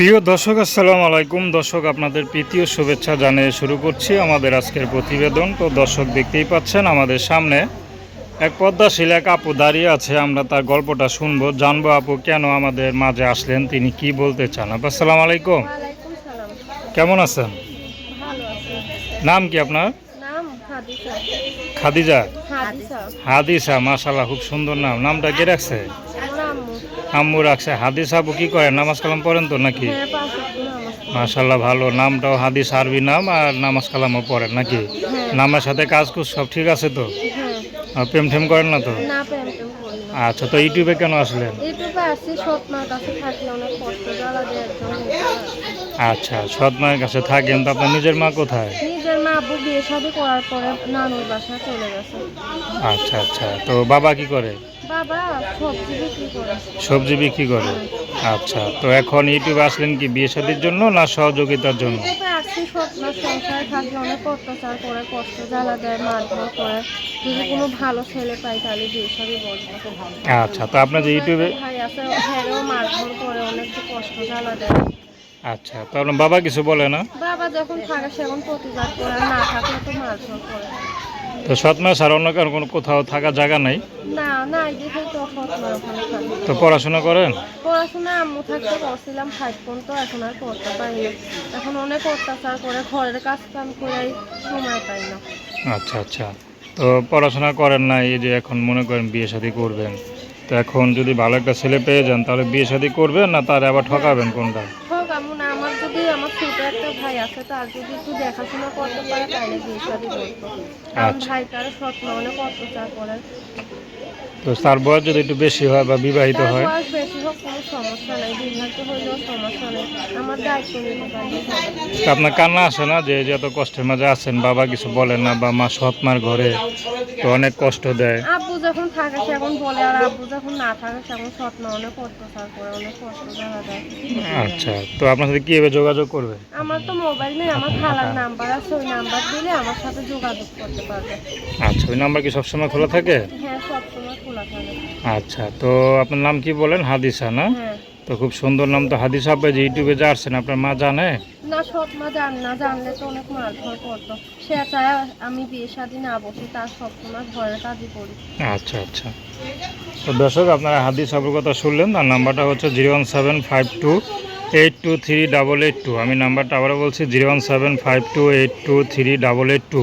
প্রিয় দর্শক আসসালামু আলাইকুম। দর্শক আপনাদের প্রীতীয় শুভেচ্ছা জানিয়ে শুরু করছি আমাদের আজকের প্রতিবেদন। তো দর্শক দেখতেই পাচ্ছেন আমাদের সামনে এক পদ্মাশীল এক আপু দাঁড়িয়ে আছে। আমরা তার গল্পটা শুনব জানব আপু কেন আমাদের মাঝে আসলেন তিনি কি বলতে চান। আপু আসসালামু আলাইকুম। কেমন আছেন? নাম কি আপনার? খাদিজা। হাদিসা মাশাল্লাহ খুব সুন্দর নাম। নামটা কে রাখছে? আম্মু রাখছে। হাদিস আপু কি করে নামাজ কালাম পড়েন তো নাকি? হ্যাঁ মাশাল্লাহ ভালো। নামটাও হাদিস আরবি নাম আর নামাজ কালামও পড়েন নাকি? হ্যাঁ। নামের সাথে কাজ কুজ সব ঠিক আছে তো? হ্যাঁ। প্রেম ঠেম করেন না তো? আচ্ছা তো ইউটিউবে কেন আসলেন। আচ্ছা সৎ মায়ের কাছে থাকেন তো আপনার নিজের মা কোথায়? আব্বু বিয়ে শাদী করার পরে নানুর বাসায় চলে গেছে। আচ্ছা আচ্ছা। তো বাবা কি করে? বাবা সবজি বিক্রি করে। সবজি বিক্রি করে। আচ্ছা তো এখন ইউটিউবে আসলেন কি বিয়ে শাদির জন্য না সহযোগিতার জন্য? ইউটিউবে আসছি সৎ সংসারে থাকলে অনেক অত্যাচার করে কষ্ট জ্বালা দেয় মারধর করে। যদি কোনো ভালো ছেলে পাই তাহলে বিয়ে শাদী বসবো আচ্ছা তো আপনার যে ইউটিউবে ভাই আছে হ্যাঁ মারধর করে অনেক কষ্ট জ্বালা দেয়। আচ্ছা তো আপনার বাবা কিছু বলে না? বাবা যখন থাকে সেখন প্রতিবাদ করে না থাকলে তো মারধর করে। তো সৎ মাস আর অন্য কারণ কোনো কোথাও থাকা জায়গা নাই? না না এই তো সৎমার ওখানে থাকি তো। পড়াশোনা করেন? পড়াশোনা আম্মু থাকতে করছিলাম ফাইভ পর্যন্ত এখন আর করতে পারি না। এখন অনেক অত্যাচার করে ঘরের কাজ কাম করে সময় পাই না। আচ্ছা আচ্ছা। তো পড়াশোনা করেন না এই যে এখন মনে করেন বিয়ে শাদী করবেন। তো এখন যদি ভালো একটা ছেলে পেয়ে যান তাহলে বিয়ে শাদী করবেন না তার আবার ঠকাবেন কোনটা হোক আম্মু না আমার যদি আমার ছোট একটা ভাই আছে তার যদি একটু দেখাশোনা করতে পারে তাহলে বিয়ে শাদী করতো আচ্ছা। ভাই তার স্বপ্ন অনেক অত্যাচার করে তো তার বয়স যদি একটু বেশি হয় বা বিবাহিত হয়? বয়স কোনো সমস্যা নেই বিবাহিত হইলেও সমস্যা নেই। আমার দায়িত্ব নিতে পারলে আপনার কান্না আসে না যে যে এত কষ্টের মাঝে আছেন বাবা কিছু বলেন না বা মা সৎ মার ঘরে তো অনেক কষ্ট দেয়। আব্বু যখন থাকে সে এখন বলে আর আব্বু যখন না থাকে সে এখন স্বপ্ন অনেক অত্যাচার করে অনেক কষ্ট জানা দেয় আচ্ছা তো আপনার সাথে কীভাবে যোগাযোগ করবে? আমার তো মোবাইল নেই আমার খালার নাম্বার আছে ওই নাম্বার দিলে আমার সাথে যোগাযোগ করতে পারবে। আচ্ছা ওই নাম্বার কি সবসময় খোলা থাকে? হ্যাঁ সবসময় খোলা থাকে আচ্ছা তো আপনার নাম কি বলেন? হাদিসা না? হ্যাঁ। তো খুব সুন্দর নাম তো হাদিসা আপনি যে ইউটিউবে যা আসছেন আপনার মা জানে? না সৎ মা জান না জানলে তো অনেক মারধর করতো। সে চায় আমি বিয়ে শাদী না বসি তার সবসময় ঘরের কাজই করি। আচ্ছা আচ্ছা। তো দর্শক আপনারা হাদিস আপুর কথা শুনলেন তার নাম্বারটা হচ্ছে zero one seven five two eight two three double eight two. আমি নাম্বারটা আবারও বলছি zero one seven five two eight two three double eight two.